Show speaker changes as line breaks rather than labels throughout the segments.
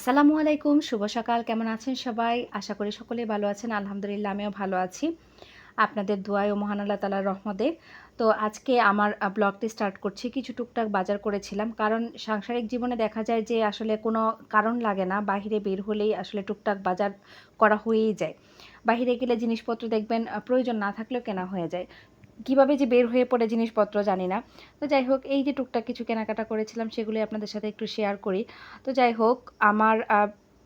আসসালামু আলাইকুম, শুভ সকাল। কেমন আছেন সবাই? আশা করি সকলেই ভালো আছেন। আলহামদুলিল্লাহ, আমিও ভালো আছি। আপনাদের দোয়ায় ও মহান আল্লাহ তালার রহমতে। তো আজকে আমার ব্লগটি স্টার্ট করছি। কিছু টুকটাক বাজার করেছিলাম। কারণ সাংসারিক জীবনে দেখা যায় যে আসলে কোনো কারণ লাগে না। বাইরে বের হলেই আসলে টুকটাক বাজার করা হয়েই যায়। বাইরে গেলে জিনিসপত্র দেখবেন প্রয়োজন না থাকলেও কেনা হয়ে যায়। কীভাবে যে বের হয়ে পড়ে জিনিসপত্র জানি না। তো যাই হোক, এই যে টুকটাক কিছু কেনাকাটা করেছিলাম সেগুলি আপনাদের সাথে একটু শেয়ার করি। তো যাই হোক, আমার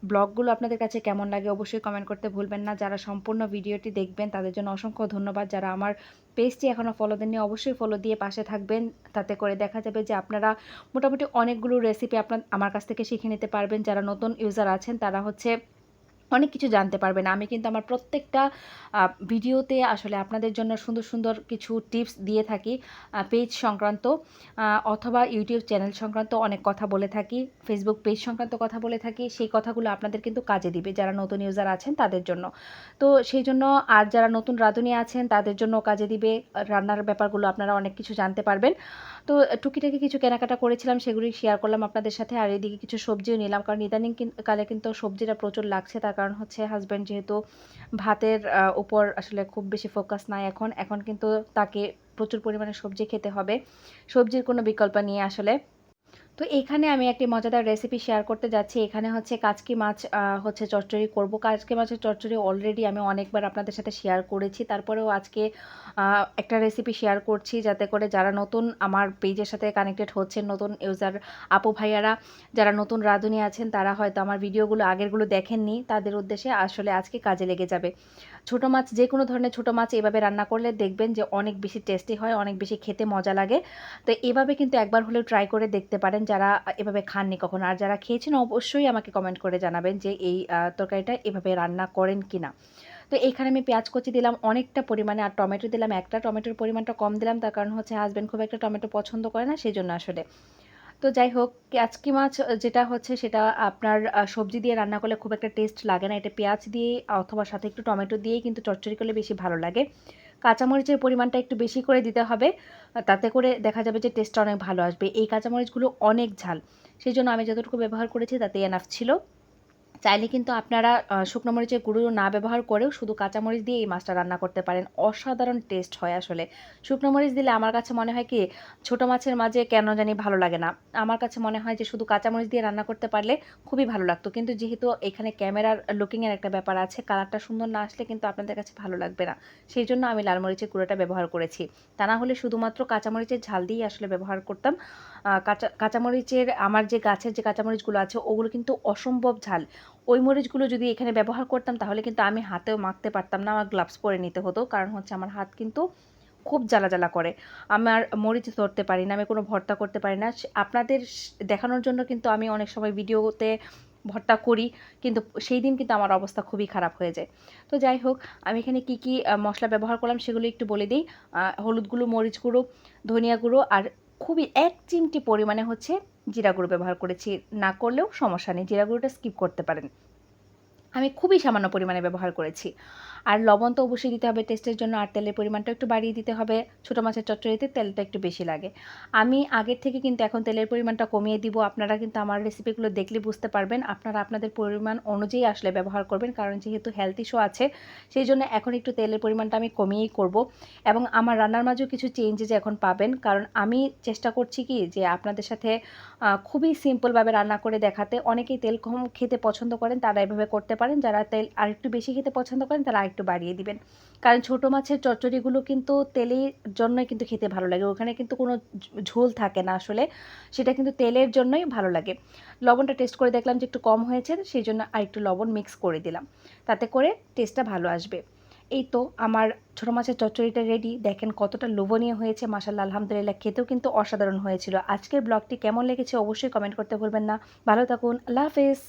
ব্লগগুলো আপনাদের কাছে কেমন লাগে অবশ্যই কমেন্ট করতে ভুলবেন না। যারা সম্পূর্ণ ভিডিওটি দেখবেন, তাদের জন্য অসংখ্য ধন্যবাদ। যারা আমার পেজটি এখনও ফলো দেননি, অবশ্যই ফলো দিয়ে পাশে থাকবেন। তাতে করে দেখা যাবে যে আপনারা মোটামুটি অনেকগুলো রেসিপি আপনার, আমার কাছ থেকে শিখে নিতে পারবেন। যারা নতুন ইউজার আছেন, তারা হচ্ছে অনেক কিছু জানতে পারবেন। আমি কিন্তু আমার প্রত্যেকটা ভিডিওতে আসলে আপনাদের জন্য সুন্দর সুন্দর কিছু টিপস দিয়ে থাকি। পেজ সংক্রান্ত অথবা ইউটিউব চ্যানেল সংক্রান্ত অনেক কথা বলে থাকি। ফেসবুক পেজ সংক্রান্ত কথা বলে থাকি। সেই কথাগুলো আপনাদের কিন্তু কাজে দিবে যারা নতুন ইউজার আছেন তাদের জন্য। তো সেই জন্য আর যারা নতুন রাঁধুনি আছেন তাদের জন্য কাজে দিবে। রান্নার ব্যাপারগুলো আপনারা অনেক কিছু জানতে পারবেন। তো টুকিটাকি কিছু কেনাকাটা করেছিলাম, সেগুলি শেয়ার করলাম আপনাদের সাথে। আর এদিকে কিছু সবজিও নিলাম। কারণ ইদানিং কালে কিন্তু সবজিটা প্রচুর লাগছে, তার কারণ হচ্ছে হাজব্যান্ড যেহেতু ভাতের উপর আসলে খুব বেশি ফোকাস নাই এখন এখন কিন্তু তাকে প্রচুর পরিমাণে সবজি খেতে হবে। সবজির কোনো বিকল্প নিয়ে আসলে। তো এখানে আমি একটি মজাদার রেসিপি শেয়ার করতে যাচ্ছি। এখানে হচ্ছে কাচকি মাছ হচ্ছে চচ্চড়ি করব। কাচকি মাছের চচ্চড়ি অলরেডি আমি অনেকবার আপনাদের সাথে শেয়ার করেছি। তারপরেও আজকে একটা রেসিপি শেয়ার করছি যাতে করে যারা নতুন আমার পেজের সাথে কানেক্টেড হচ্ছেন, নতুন ইউজার আপু ভাইয়ারা, যারা নতুন রাঁধুনি আছেন, তারা হয়তো আমার ভিডিওগুলো আগেরগুলো দেখেননি। তাদের উদ্দেশ্যে আসলে আজকে কাজে লেগে যাবে। ছোটো মাছ যে কোনো ধরনের ছোটো মাছ এভাবে রান্না করলে দেখবেন যে অনেক বেশি টেস্টি হয়, অনেক বেশি খেতে মজা লাগে। তো এভাবে কিন্তু একবার হলেও ট্রাই করে দেখতে পারেন যারা এভাবে খাননি কখনো। আর যারা খেয়েছেন অবশ্যই আমাকে কমেন্ট করে জানাবেন যে এই তরকারিটা এভাবে রান্না করেন কি না তো এইখানে আমি পেঁয়াজ কচি দিলাম অনেকটা পরিমাণে আর টমেটো দিলাম একটা। টমেটোর পরিমাণটা কম দিলাম, তার কারণ হচ্ছে হাজব্যান্ড খুব একটা টমেটো পছন্দ করে না সেই জন্য আসলে। তো যাই হোক আজকে মাছ যেটা হচ্ছে সেটা আপনার সবজি দিয়ে রান্না করলে খুব একটা টেস্ট লাগে না। এটা পেঁয়াজ দিয়ে অথবা সাথে একটু টমেটো দিয়েই কিন্তু চচ্চড়ি করলে বেশি ভালো লাগে। কাঁচামরিচের পরিমাণটা একটু বেশি করে দিতে হবে তাতে করে দেখা যাবে যে টেস্টটা অনেক ভালো আসবে। এই কাঁচামরিচগুলো অনেক ঝাল, সেই জন্য আমি যতটুকু ব্যবহার করেছি তাতে এনাফ ছিল। চাইলে কিন্তু আপনারা শুকনো মরিচের গুঁড়ো না ব্যবহার করেও শুধু কাঁচামরিচ দিয়ে এই মাছটা রান্না করতে পারেন। অসাধারণ টেস্ট হয় আসলে। শুকনো মরিচ দিলে আমার কাছে মনে হয় কি, ছোটো মাছের মাঝে কেন জানি ভালো লাগে না। আমার কাছে মনে হয় যে শুধু কাঁচামরিচ দিয়ে রান্না করতে পারলে খুবই ভালো লাগতো। কিন্তু যেহেতু এখানে ক্যামেরার লুকিংয়ের একটা ব্যাপার আছে, কালারটা সুন্দর না আসলে কিন্তু আপনাদের কাছে ভালো লাগবে না। সেই জন্য আমি লাল মরিচের গুঁড়োটা ব্যবহার করেছি। তা না হলে শুধুমাত্র কাঁচামরিচের ঝাল দিয়েই আসলে ব্যবহার করতাম। কাঁচা, কাঁচামরিচের, আমার যে গাছের যে কাঁচামরিচগুলো আছে, ওগুলো কিন্তু অসম্ভব ঝাল। ওই মরিচগুলো যদি এখানে ব্যবহার করতাম, তাহলে কিন্তু আমি হাতেও মাখতে পারতাম না, আমার গ্লাভস পরে নিতে হতো। কারণ হচ্ছে আমার হাত কিন্তু খুব জ্বালা জ্বালা করে। আমার মরিচ ধরতে পারি না, আমি কোনো ভর্তা করতে পারি না। আপনাদের দেখানোর জন্য কিন্তু আমি অনেক সময় ভিডিওতে ভর্তা করি, কিন্তু সেই দিন কিন্তু আমার অবস্থা খুবই খারাপ হয়ে যায়। তো যাই হোক, আমি এখানে কি কি মশলা ব্যবহার করলাম সেগুলো একটু বলে দিই। হলুদ গুঁড়ো, মরিচ গুঁড়ো, ধনিয়া গুঁড়ো আর খুবই এক চিমটি পরিমাণে হচ্ছে জিরা গুঁড়ো ব্যবহার করেছি। না করলেও সমস্যা নেই, জিরা গুঁড়োটা স্কিপ করতে পারেন। আমি খুবই সামান্য পরিমাণে ব্যবহার করেছি। আর লবণ তো অবশ্যই দিতে হবে টেস্টের জন্য, আর তেলের পরিমাণটা একটু বাড়িয়ে দিতে হবে। ছোটো মাছের চচ্চড়িতে তেলটা একটু বেশি লাগে। আমি আগের থেকে কিন্তু এখন তেলের পরিমাণটা কমিয়ে দিব। আপনারা কিন্তু আমার রেসিপিগুলো দেখলে বুঝতে পারবেন। আপনারা আপনাদের পরিমাণ অনুযায়ী আসলে ব্যবহার করবেন, কারণ যেহেতু হেলথ ইস্যু আছে, সেই জন্য এখন একটু তেলের পরিমাণটা আমি কমিয়েই করব। এবং আমার রান্নার মাঝেও কিছু চেঞ্জেস এখন পাবেন, কারণ আমি চেষ্টা করছি কি যে আপনাদের সাথে খুবই সিম্পলভাবে রান্না করে দেখাতে। অনেকেই তেল কম খেতে পছন্দ করেন, তারা এভাবে করতে পারেন যারা তেল আরেকটু বেশি খেতে পছন্দ করেন, তারা আরেকটু বাড়িয়ে দিবেন। কারণ ছোটো মাছের চচ্চড়িগুলো কিন্তু তেলের জন্যই কিন্তু খেতে ভালো লাগে। ওখানে কিন্তু কোনো ঝোল থাকে না আসলে। সেটা কিন্তু তেলের জন্যই ভালো লাগে। লবণটা টেস্ট করে দেখলাম যে একটু কম হয়েছে, সেই জন্য আরেকটু লবণ মিক্স করে দিলাম। তাতে করে টেস্টটা ভালো আসবে। এই তো আমার ছোটো মাছের চচ্চড়িটা রেডি দেখেন কতটা লোভনীয় হয়েছে। মাসাল্লাহ আলহামদুলিল্লাহ, খেতেও কিন্তু অসাধারণ হয়েছিল। আজকের ব্লগটি কেমন লেগেছে অবশ্যই কমেন্ট করতে ভুলবেন না। ভালো থাকুন, আল্লাহ হাফেজ।